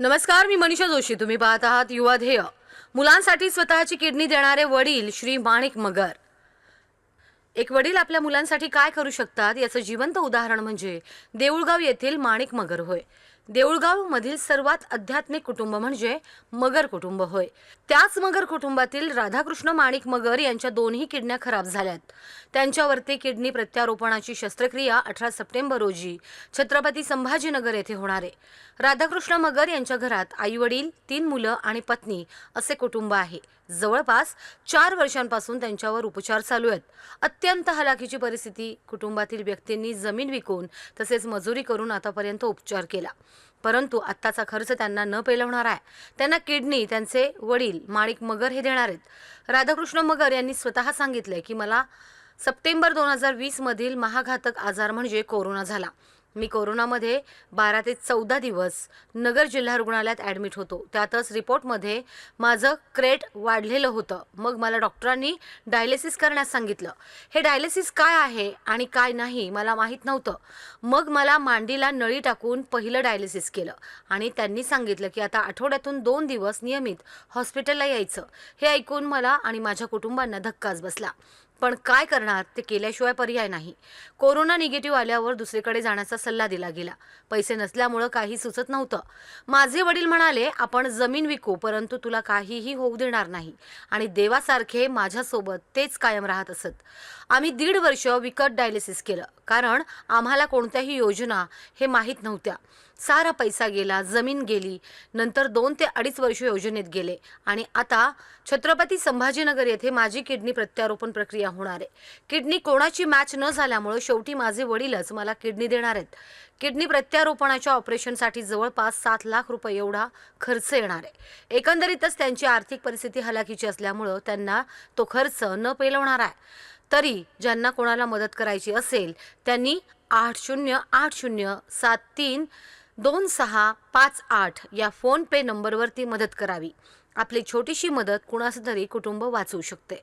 नमस्कार मी मनीषा जोशी. तुम्ही पाहत आहात युवा ध्येय. मुलांसाठी स्वतःची किडनी देणारे वडील श्री माणिक मगर. एक वडील आपल्या मुलांसाठी काय करू शकतात याचं जिवंत उदाहरण म्हणजे देऊळगाव येथील माणिक मगर होय. देऊळगाव मधील सर्वात आध्यात्मिक कुटुंब म्हणजे मगर कुटुंब होय. त्याच मगर कुटुंबातील राधाकृष्ण माणिक मगर यांच्या दोन्ही किडण्या खराब झाल्यात. त्यांच्यावरती किडनी प्रत्यारोपणाची शस्त्रक्रिया अठरा सप्टेंबर रोजी छत्रपती संभाजीनगर येथे होणार आहे. राधाकृष्ण मगर यांच्या घरात आई वडील तीन मुलं आणि पत्नी असे कुटुंब आहे. जवळपास चार वर्षांपासून त्यांच्यावर उपचार चालू आहेत. अत्यंत हलाखीची परिस्थिती. कुटुंबातील व्यक्तींनी जमीन विकून तसेच मजुरी करून आतापर्यंत उपचार केला. परंतु आत्ताचा खर्च त्यांना न पेलवणार आहे. त्यांना किडनी त्यांचे वडील माणिक मगर हे देणार आहेत. राधाकृष्ण मगर यांनी स्वतः सांगितलंय की मला सप्टेंबर दोन हजार वीसमधील महाघातक आजार म्हणजे कोरोना झाला. मी कोरोनामध्ये बारा ते चौदा दिवस नगर जिल्हा रुग्णालयात ॲडमिट होतो. त्यातच रिपोर्टमध्ये माझं क्रेट वाढलेलं होतं. मग मला डॉक्टरांनी डायलिसिस करण्यास सांगितलं. हे डायलिसिस काय आहे आणि काय नाही मला माहीत नव्हतं. मग मला मांडीला नळी टाकून पहिलं डायलिसिस केलं आणि त्यांनी सांगितलं की आता आठवड्यातून दोन दिवस नियमित हॉस्पिटलला यायचं. हे ऐकून मला आणि माझ्या कुटुंबांना धक्काच बसला. पण काय करणार? ते केल्याशिवाय पर्याय नाही. कोरोना निगेटिव्ह आल्यावर दुसरीकडे जाण्याचा सल्ला दिला गेला. पैसे नसल्यामुळं काही सुचत नव्हतं. माझे वडील म्हणाले आपण जमीन विकू परंतु तुला काहीही होऊ देणार नाही. आणि देवासारखे माझ्यासोबत तेच कायम राहत असत. आम्ही दीड वर्ष विकत डायलिसिस केलं. कारण आम्हाला कोणत्याही योजना हे माहीत नव्हत्या. सारा पैसा गेला जमीन गेली नंतर दोन ते अडीच वर्ष योजनेत गेले. आणि आता छत्रपती संभाजीनगर येथे माझी किडनी प्रत्यारोपण प्रक्रिया होणार आहे. किडनी कोणाची मॅच न झाल्यामुळे शेवटी माझे वडीलच मला किडनी देणार आहेत. किडनी प्रत्यारोपणाच्या ऑपरेशनसाठी जवळपास सात लाख रुपये एवढा खर्च येणार आहे. एकंदरीतच त्यांची आर्थिक परिस्थिती हलाखीची असल्यामुळं त्यांना तो खर्च न पेलवणार आहे. तरी ज्यांना कोणाला मदत करायची असेल त्यांनी आठ शून्य आठ शून्य सात तीन दोन सहा पाच आठ या फोनपे नंबरवरती मदत करावी. आपली छोटीशी मदत कुणाचं तरी कुटुंब वाचवू शकते.